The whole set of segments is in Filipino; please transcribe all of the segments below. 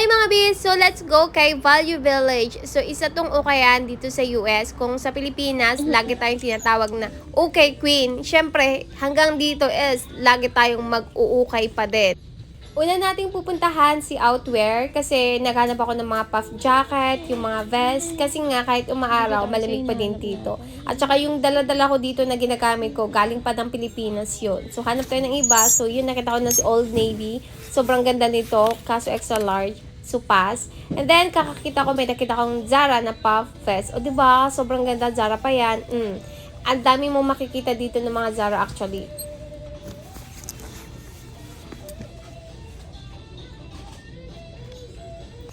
Hi mga bis! So let's go kay Value Village. So isa tong ukayan dito sa US. Kung sa Pilipinas, lagi tayong tinatawag na okay queen. Siyempre, hanggang dito is lagi tayong mag-uukay pa din. Una nating pupuntahan si Outwear kasi naghanap ako ng mga puff jacket, yung mga vest. Kasi nga kahit umaaraw, malamig pa din dito. At saka yung dala-dala ko dito na ginagamit ko, galing pa ng Pilipinas yun. So hanap tayo ng iba. So yun, nakita ko na si Old Navy. Sobrang ganda nito, kaso extra large. So pass. And then kakakita ko, may nakita kong Zara na puff vest. O di ba sobrang ganda, Zara pa yan. Mm. Ang dami mo makikita dito ng mga Zara actually.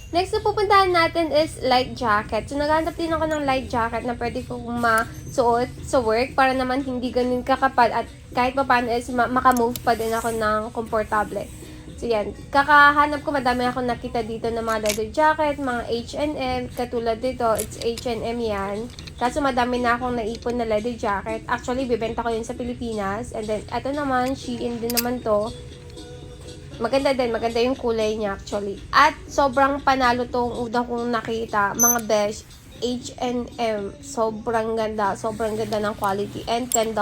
Next na pupuntahan natin is light jacket. So, naghanap din ako ng light jacket na pwede kong masuot sa work para naman hindi ganun kakapal at kahit pa paano is ma- makamove pa din ako ng komportable. So, yan. Kakahanap ko, madami ako nakita dito ng mga leather jacket, mga H&M. Katulad dito, it's H&M yan. Kaso madami na akong naipon na leather jacket. Actually, bibenta ko yun sa Pilipinas. And then, eto naman, Shein din naman to. Maganda din, maganda yung kulay niya actually. At sobrang panalo tong una kong nakita, mga besh, H&M. Sobrang ganda, sobrang ganda ng quality and $10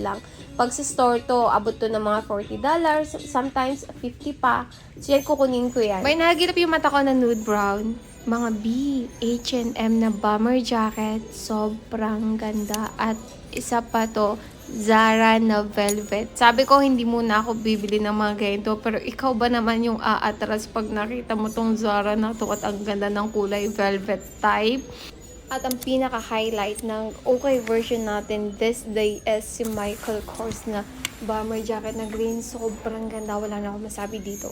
lang. Pag sa store to, abot to ng mga $40, sometimes 50 pa. So yan, kukunin ko yan. May nagilap yung mata ko na nude brown. Mga B, H&M na bomber jacket. Sobrang ganda. At isa pa to, Zara na velvet. Sabi ko, hindi muna ako bibili ng mga ganito. Pero ikaw ba naman yung aatras pag nakita mo tong Zara na to at ang ganda ng kulay velvet type? At ang pinaka-highlight ng okay version natin this day is si Michael Kors na bomber jacket na green. Sobrang ganda. Wala na ako masabi dito.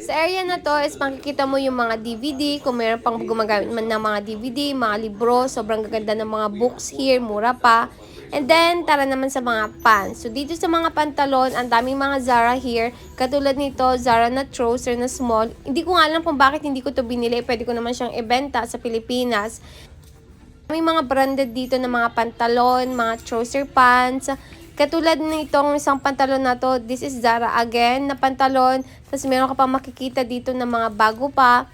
Sa area na to is makikita mo yung mga DVD, kung meron pang gumagamit man ng mga DVD, mga libro, sobrang gaganda ng mga books here, mura pa. And then, tara naman sa mga pants. So, dito sa mga pantalon, ang daming mga Zara here. Katulad nito, Zara na trouser na small. Hindi ko nga alam kung bakit hindi ko to binili. Pwede ko naman siyang ibenta sa Pilipinas. May mga branded dito na mga pantalon, mga trouser pants. Katulad nitong isang pantalon na to, this is Zara again na pantalon. Tapos meron ka pa makikita dito ng mga bago pa.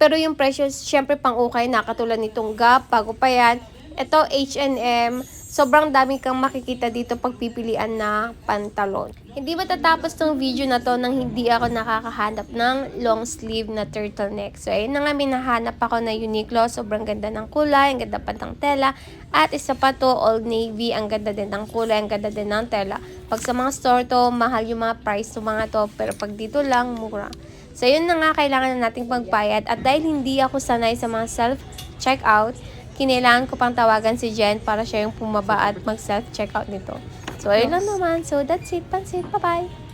Pero yung presyo, syempre pang okay na. Katulad nitong Gap, bago pa yan. Ito, H&M. Sobrang dami kang makikita dito pagpipilian na pantalon. Hindi matatapos tong video na to nang hindi ako nakakahanap ng long sleeve na turtleneck. So, ayun na nga, minahanap ako na Uniqlo. Sobrang ganda ng kulay, ang ganda pa ng tela. At isa pa to, Old Navy. Ang ganda din ng kulay, ang ganda din ng tela. Pag sa mga store to, mahal yung mga price ng mga to. Pero pag dito lang, mura. So, yun na nga, kailangan na nating magbayad. At dahil hindi ako sanay sa mga self-checkout, kinailangan ko pang tawagan si Jen para siya yung pumaba at mag self-checkout nito. So, ayun lang naman. So, that's it. Pansit. Bye-bye.